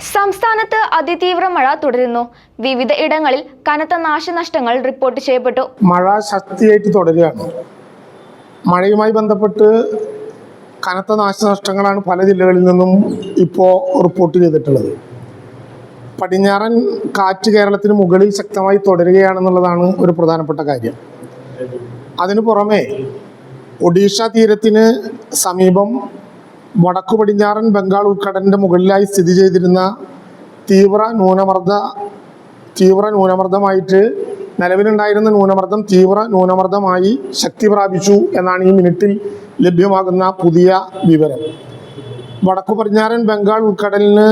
സംസ്ഥാനത്ത് അതിതീവ്ര മഴ തുടരുന്നു. വിവിധ ഇടങ്ങളിൽ കനത്ത നാശനഷ്ടങ്ങൾ റിപ്പോർട്ട് ചെയ്യപ്പെട്ടു. മഴ ശക്തിയായിട്ട് തുടരുകയാണ്. മഴയുമായി ബന്ധപ്പെട്ട് കനത്ത നാശനഷ്ടങ്ങളാണ് പല ജില്ലകളിൽ നിന്നും ഇപ്പോൾ റിപ്പോർട്ട് ചെയ്തിട്ടുള്ളത്. പടിഞ്ഞാറൻ കാറ്റ് കേരളത്തിന് മുകളിൽ ശക്തമായി തുടരുകയാണെന്നുള്ളതാണ് ഒരു പ്രധാനപ്പെട്ട കാര്യം. അതിനു പുറമെ ഒഡീഷ തീരത്തിന് സമീപം വടക്കു പടിഞ്ഞാറൻ ബംഗാൾ ഉൾക്കടലിന്റെ മുകളിലായി സ്ഥിതി ചെയ്തിരുന്ന തീവ്ര ന്യൂനമർദ്ദ തീവ്ര ന്യൂനമർദ്ദമായിട്ട് നിലവിലുണ്ടായിരുന്ന ന്യൂനമർദ്ദം തീവ്ര ന്യൂനമർദ്ദമായി ശക്തി പ്രാപിച്ചു എന്നാണ് ഈ മിനിറ്റിൽ ലഭ്യമാകുന്ന പുതിയ വിവരം. വടക്കു പടിഞ്ഞാറൻ ബംഗാൾ ഉൾക്കടലിന്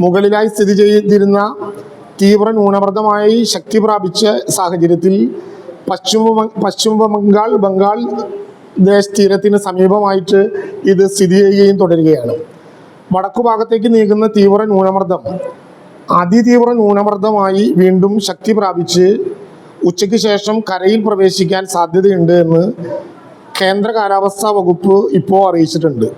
മുകളിലായി സ്ഥിതി ചെയ്തിരുന്ന തീവ്ര ന്യൂനമർദ്ദമായി ശക്തി പ്രാപിച്ച സാഹചര്യത്തിൽ പശ്ചിമ പശ്ചിമ ബംഗാൾ ബംഗാൾ ദേശ തീരത്തിന് സമീപമായിട്ട് ഇത് സ്ഥിതി ചെയ്യുകയും തുടരുകയാണ്. വടക്കു ഭാഗത്തേക്ക് നീങ്ങുന്ന തീവ്ര ന്യൂനമർദ്ദം അതിതീവ്ര ന്യൂനമർദ്ദമായി വീണ്ടും ശക്തി പ്രാപിച്ച് ഉച്ചയ്ക്ക് ശേഷം കരയിൽ പ്രവേശിക്കാൻ സാധ്യതയുണ്ട് എന്ന് കേന്ദ്ര കാലാവസ്ഥാ വകുപ്പ് ഇപ്പോൾ അറിയിച്ചിട്ടുണ്ട്.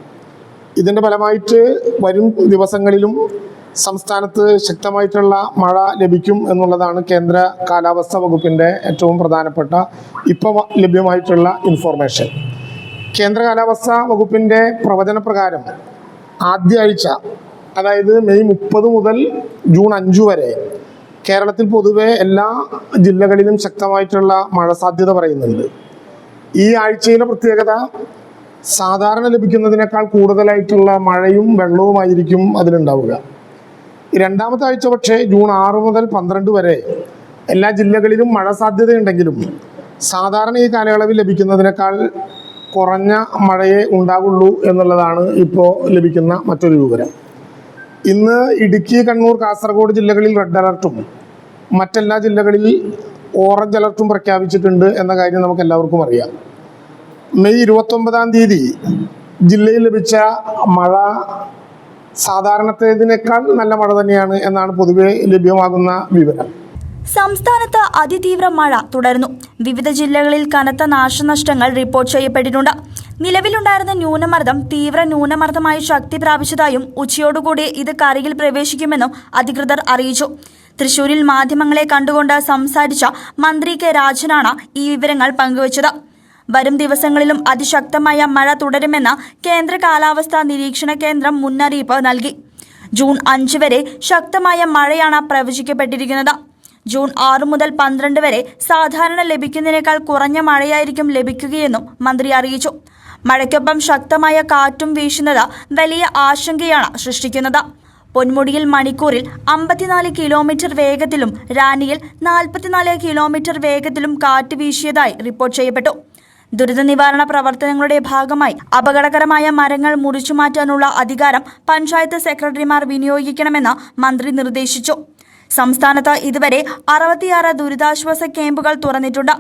ഇതിന്റെ ഫലമായിട്ട് വരും ദിവസങ്ങളിലും സംസ്ഥാനത്ത് ശക്തമായിട്ടുള്ള മഴ ലഭിക്കും എന്നുള്ളതാണ് കേന്ദ്ര കാലാവസ്ഥാ വകുപ്പിന്റെ ഏറ്റവും പ്രധാനപ്പെട്ട ഇപ്പോൾ ലഭ്യമായിട്ടുള്ള ഇൻഫോർമേഷൻ കേന്ദ്ര കാലാവസ്ഥാ വകുപ്പിന്റെ പ്രവചനപ്രകാരം ആദ്യ ആഴ്ച അതായത് മെയ് മുപ്പത് മുതൽ ജൂൺ അഞ്ച് വരെ കേരളത്തിൽ പൊതുവെ എല്ലാ ജില്ലകളിലും ശക്തമായിട്ടുള്ള മഴ സാധ്യത പറയുന്നുണ്ട്. ഈ ആഴ്ചയിലെ പ്രത്യേകത സാധാരണ ലഭിക്കുന്നതിനേക്കാൾ കൂടുതലായിട്ടുള്ള മഴയും വെള്ളവുമായിരിക്കും അതിലുണ്ടാവുക. രണ്ടാമത്തെ ആഴ്ച പക്ഷേ ജൂൺ ആറ് മുതൽ പന്ത്രണ്ട് വരെ എല്ലാ ജില്ലകളിലും മഴ സാധ്യതയുണ്ടെങ്കിലും സാധാരണ ഈ കാലയളവിൽ ലഭിക്കുന്നതിനേക്കാൾ കുറഞ്ഞ മഴയെ ഉണ്ടാകുള്ളൂ എന്നുള്ളതാണ് ഇപ്പോൾ ലഭിക്കുന്ന മറ്റൊരു വിവരം. ഇന്ന് ഇടുക്കി കണ്ണൂർ കാസർഗോഡ് ജില്ലകളിൽ റെഡ് അലർട്ടും മറ്റെല്ലാ ജില്ലകളിൽ ഓറഞ്ച് അലർട്ടും പ്രഖ്യാപിച്ചിട്ടുണ്ട് എന്ന കാര്യം നമുക്ക് എല്ലാവർക്കും അറിയാം. മെയ് ഇരുപത്തൊമ്പതാം തീയതി ജില്ലയിൽ ലഭിച്ച മഴ സാധാരണത്തേതിനേക്കാൾ നല്ല മഴ തന്നെയാണ് എന്നാണ് പൊതുവെ ലഭ്യമാകുന്ന വിവരം. സംസ്ഥാനത്ത് അതിതീവ്ര മഴ തുടരുന്നു. വിവിധ ജില്ലകളിൽ കനത്ത നാശനഷ്ടങ്ങൾ റിപ്പോർട്ട് ചെയ്യപ്പെട്ടിട്ടുണ്ട്. നിലവിലുണ്ടായിരുന്ന ന്യൂനമർദ്ദം തീവ്ര ന്യൂനമർദ്ദമായി ശക്തി പ്രാപിച്ചതായും ഉച്ചയോടുകൂടി ഇത് കരയിൽ പ്രവേശിക്കുമെന്നും അധികൃതർ അറിയിച്ചു. തൃശൂരിൽ മാധ്യമങ്ങളെ കണ്ടുകൊണ്ട് സംസാരിച്ച മന്ത്രി കെ രാജനാണ് ഈ വിവരങ്ങൾ പങ്കുവച്ചത്. വരും ദിവസങ്ങളിലും അതിശക്തമായ മഴ തുടരുമെന്ന് കേന്ദ്ര കാലാവസ്ഥാ നിരീക്ഷണ കേന്ദ്രം മുന്നറിയിപ്പ് നൽകി. ജൂൺ അഞ്ച് വരെ ശക്തമായ മഴയാണ് പ്രവചിക്കപ്പെട്ടിരിക്കുന്നത്. ജൂൺ ആറ് മുതൽ പന്ത്രണ്ട് വരെ സാധാരണ ലഭിക്കുന്നതിനേക്കാൾ കുറഞ്ഞ മഴയായിരിക്കും ലഭിക്കുകയെന്നും മന്ത്രി അറിയിച്ചു. മഴയ്ക്കൊപ്പം ശക്തമായ കാറ്റും വീശുന്നത് വലിയ ആശങ്കയാണ് സൃഷ്ടിക്കുന്നത്. പൊന്മുടിയിൽ മണിക്കൂറിൽ അമ്പത്തിനാല് കിലോമീറ്റർ വേഗത്തിലും റാന്നിയിൽ നാൽപ്പത്തിനാല് കിലോമീറ്റർ വേഗത്തിലും കാറ്റ് വീശിയതായി റിപ്പോർട്ട് ചെയ്യപ്പെട്ടു. ദുരിത നിവാരണ പ്രവർത്തനങ്ങളുടെ ഭാഗമായി അപകടകരമായ മരങ്ങൾ മുറിച്ചുമാറ്റാനുള്ള അധികാരം പഞ്ചായത്ത് സെക്രട്ടറിമാർ വിനിയോഗിക്കണമെന്ന് മന്ത്രി നിർദ്ദേശിച്ചു. സംസ്ഥാനത്ത് ഇതുവരെ അറുപത്തിയാറ് ദുരിതാശ്വാസ ക്യാമ്പുകൾ തുറന്നിട്ടുണ്ട്.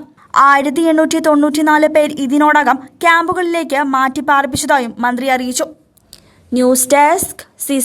ആയിരത്തി എണ്ണൂറ്റി തൊണ്ണൂറ്റിനാല് പേർ ഇതിനോടകം ക്യാമ്പുകളിലേക്ക് മാറ്റിപ്പാർപ്പിച്ചതായും മന്ത്രി അറിയിച്ചു. News desk C